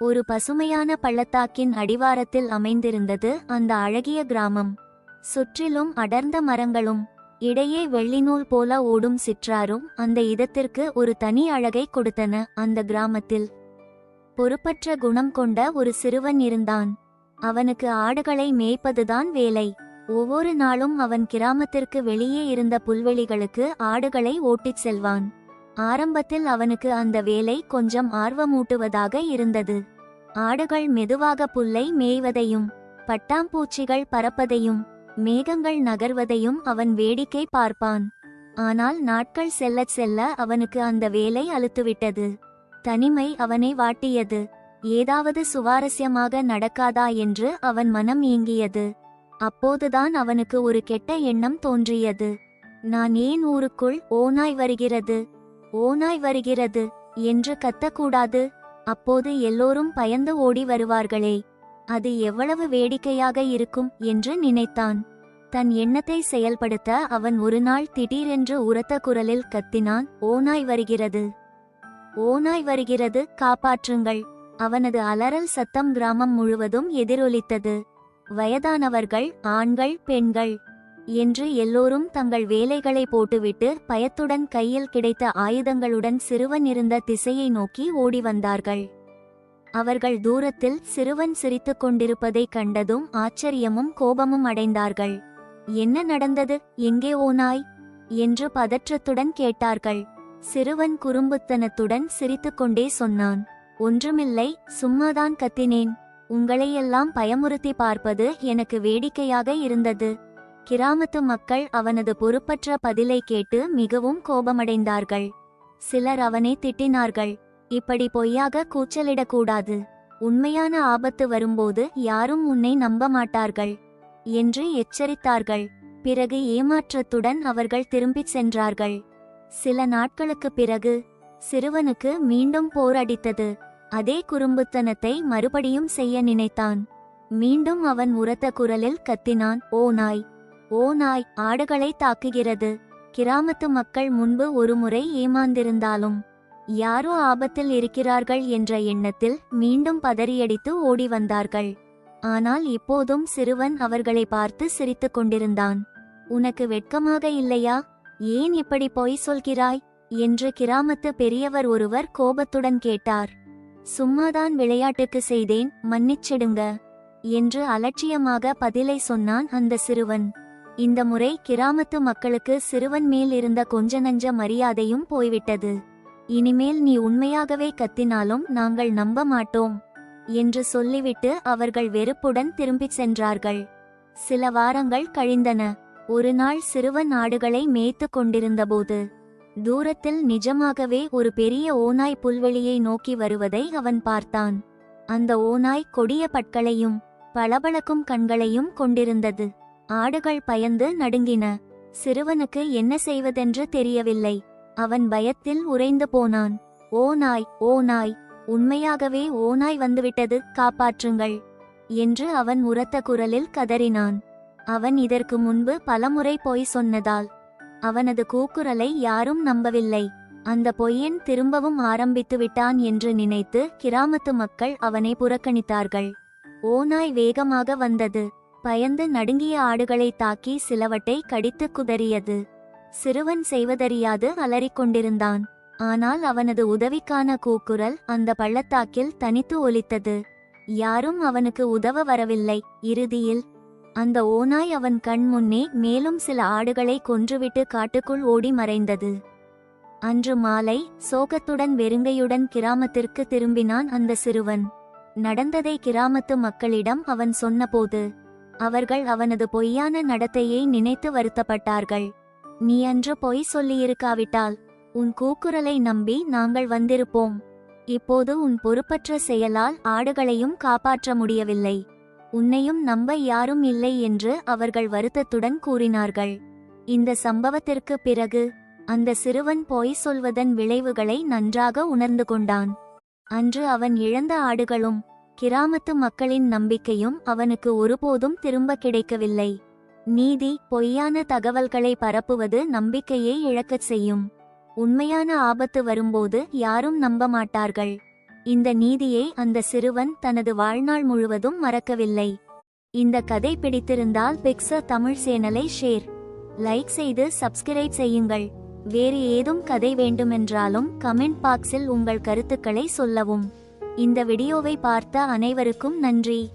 ஒரு பசுமையான பள்ளத்தாக்கின் அடிவாரத்தில் அமைந்திருந்தது அந்த அழகிய கிராமம். சுற்றிலும் அடர்ந்த மரங்களும் இடையே வெள்ளிநூல் போல ஓடும் சிற்றாரும் அந்த இடத்திற்கு ஒரு தனி அழகை கொடுத்தன அந்த கிராமத்தில். பொறுப்பற்ற குணம் கொண்ட ஒரு சிறுவன் இருந்தான். அவனுக்கு ஆடுகளை மேய்ப்பதுதான் வேலை. ஒவ்வொரு நாளும் அவன் கிராமத்திற்கு வெளியே இருந்த புல்வெளிகளுக்கு ஆடுகளை ஓட்டிச் செல்வான். ஆரம்பத்தில் அவனுக்கு அந்த வேலை கொஞ்சம் ஆர்வமூட்டுவதாக இருந்தது. ஆடுகள் மெதுவாக புல்லை மேய்வதையும் பட்டாம்பூச்சிகள் பறப்பதையும் மேகங்கள் நகர்வதையும் அவன் வேடிக்கை பார்ப்பான். ஆனால் நாட்கள் செல்லச் செல்ல அவனுக்கு அந்த வேலை அழுத்துவிட்டது தனிமை அவனை வாட்டியது. ஏதாவது சுவாரஸ்யமாக நடக்காதா என்று அவன் மனம் ஏங்கியது. அப்போதுதான் அவனுக்கு ஒரு கெட்ட எண்ணம் தோன்றியது. நான் ஏன் ஊருக்குள் ஓநாய் வருகிறது? ஓநாய் வருகிறது என்று கத்தக்கூடாது. அப்போது எல்லோரும் பயந்து ஓடி வருவார்களே. அது எவ்வளவு வேடிக்கையாக இருக்கும் என்று நினைத்தான். தன் எண்ணத்தை செயல்படுத்த அவன் ஒரு நாள் திடீரென்று உரத்த குரலில் கத்தினான் ஓநாய் வருகிறது. ஓநாய் வருகிறது காப்பாற்றுங்கள். அவனது அலறல் சத்தம் கிராமம் முழுவதும் எதிரொலித்தது. வயதானவர்கள் ஆண்கள் பெண்கள் என்று எல்லோரும் தங்கள் வேலைகளை போட்டுவிட்டு பயத்துடன் கையில் கிடைத்த ஆயுதங்களுடன் சிறுவன் இருந்த திசையை நோக்கி ஓடி வந்தார்கள். அவர்கள் தூரத்தில் சிறுவன் சிரித்துக் கொண்டிருப்பதைக் கண்டதும் ஆச்சரியமும் கோபமும் அடைந்தார்கள். என்ன நடந்தது? எங்கே ஓனாய் என்று பதற்றத்துடன் கேட்டார்கள். சிறுவன் குறும்புத்தனத்துடன் சிரித்துக்கொண்டே சொன்னான். ஒன்றுமில்லை சும்மாதான் கத்தினேன். உங்களையெல்லாம் பயமுறுத்தி பார்ப்பது எனக்கு வேடிக்கையாக இருந்தது. கிராமத்து மக்கள் அவனது பொறுப்பற்ற பதிலை கேட்டு மிகவும் கோபமடைந்தார்கள். சிலர் அவனை திட்டினார்கள். இப்படி பொய்யாக கூச்சலிடக்கூடாது. உண்மையான ஆபத்து வரும்போது யாரும் உன்னை நம்ப மாட்டார்கள் என்று எச்சரித்தார்கள். பிறகு ஏமாற்றத்துடன் அவர்கள் திரும்பிச் சென்றார்கள். சில நாட்களுக்குப் பிறகு சிறுவனுக்கு மீண்டும் போர் அடித்தது. அதே குறும்புத்தனத்தை மறுபடியும் செய்ய நினைத்தான். மீண்டும் அவன் உரத்த குரலில் கத்தினான் ஓ நாய் ஓ நாய் ஆடுகளை தாக்குகிறது. கிராமத்து மக்கள் முன்பு ஒருமுறை ஏமாந்திருந்தாலும் யாரோ ஆபத்தில் இருக்கிறார்கள் என்ற எண்ணத்தில் மீண்டும் பதறியடித்து ஓடி வந்தார்கள். ஆனால் இப்போதும் சிறுவன் அவர்களை பார்த்து சிரித்துக் கொண்டிருந்தான். உனக்கு வெட்கமாக இல்லையா? ஏன் இப்படி பொய் சொல்கிறாய்? என்று கிராமத்து பெரியவர் ஒருவர் கோபத்துடன் கேட்டார். சும்மாதான் விளையாட்டுக்கு செய்தேன் மன்னிச்சிடுங்க என்று அலட்சியமாக பதிலை சொன்னான் அந்த சிறுவன். இந்த முறை கிராமத்து மக்களுக்கு சிறுவன் மேல் இருந்த கொஞ்ச நஞ்ச மரியாதையும் போய்விட்டது. இனிமேல் நீ உண்மையாகவே கத்தினாலும் நாங்கள் நம்ப மாட்டோம் என்று சொல்லிவிட்டு அவர்கள் வெறுப்புடன் திரும்பிச் சென்றார்கள். சில வாரங்கள் கழிந்தன. ஒரு நாள் சிறுவன் ஆடுகளை மேய்த்து கொண்டிருந்தபோது தூரத்தில் நிஜமாகவே ஒரு பெரிய ஓநாய் புல்வெளியை நோக்கி வருவதை அவன் பார்த்தான். அந்த ஓநாய் கொடிய பட்களையும் பளபளக்கும் கண்களையும் கொண்டிருந்தது. ஆடுகள் பயந்து நடுங்கின. சிறுவனுக்கு என்ன செய்வதென்று தெரியவில்லை. அவன் பயத்தில் உறைந்து போனான். ஓ நாய் ஓ நாய் உண்மையாகவே ஓநாய் வந்துவிட்டது காப்பாற்றுங்கள் என்று அவன் உரத்த குரலில் கதறினான். அவன் இதற்கு முன்பு பலமுறை பொய் சொன்னதால் அவனது கூக்குரலை யாரும் நம்பவில்லை. அந்த பொய்யன் திரும்பவும் ஆரம்பித்து விட்டான் என்று நினைத்து கிராமத்து மக்கள் அவனை புறக்கணித்தார்கள். ஓநாய் வேகமாக வந்தது பயந்து நடுங்கிய ஆடுகளை தாக்கி சிலவட்டை கடித்து குதறியது. சிறுவன் செய்வதறியாது அலறிக்கொண்டிருந்தான் ஆனால் அவனது உதவிக்கான கூக்குரல் அந்த பள்ளத்தாக்கில் தனித்து ஒலித்தது. யாரும் அவனுக்கு உதவ வரவில்லை. இறுதியில் அந்த ஓநாய் அவன் கண் முன்னே மேலும் சில ஆடுகளை கொன்றுவிட்டு காட்டுக்குள் ஓடி மறைந்தது. அன்று மாலை சோகத்துடன் வெறுங்கையுடன் கிராமத்திற்கு திரும்பினான் அந்த சிறுவன். நடந்ததை கிராமத்து மக்களிடம் அவன் சொன்னபோது அவர்கள் அவனது பொய்யான நடத்தையை நினைத்து வருத்தப்பட்டார்கள். நீ அன்று பொய் சொல்லியிருக்காவிட்டால் உன் கூக்குரலை நம்பி நாங்கள் வந்திருப்போம். இப்போது உன் பொறுப்பற்ற செயலால் ஆடுகளையும் காப்பாற்ற முடியவில்லை. உன்னையும் நம்ப யாரும் இல்லை என்று அவர்கள் வருத்தத்துடன் கூறினார்கள். இந்த சம்பவத்திற்கு பிறகு அந்த சிறுவன் பொய் சொல்வதன் விளைவுகளை நன்றாக உணர்ந்து கொண்டான். அன்று அவன் இழந்த ஆடுகளும் கிராமத்து மக்களின் நம்பிக்கையும் அவனுக்கு ஒருபோதும் திரும்ப கிடைக்கவில்லை. நீதி பொய்யான தகவல்களை பரப்புவது நம்பிக்கையை இழக்கச் செய்யும். உண்மையான ஆபத்து வரும்போது யாரும் நம்ப மாட்டார்கள். இந்த நீதியை அந்த சிறுவன் தனது வாழ்நாள் முழுவதும் மறக்கவில்லை. இந்த கதை பிடித்திருந்தால் பிக்ச தமிழ் சேனலை ஷேர் லைக் செய்து சப்ஸ்கிரைப் செய்யுங்கள். வேறு ஏதும் கதை வேண்டுமென்றாலும் கமெண்ட் பாக்ஸில் உங்கள் கருத்துக்களை சொல்லவும். இந்த வீடியோவை பார்த்த அனைவருக்கும் நன்றி.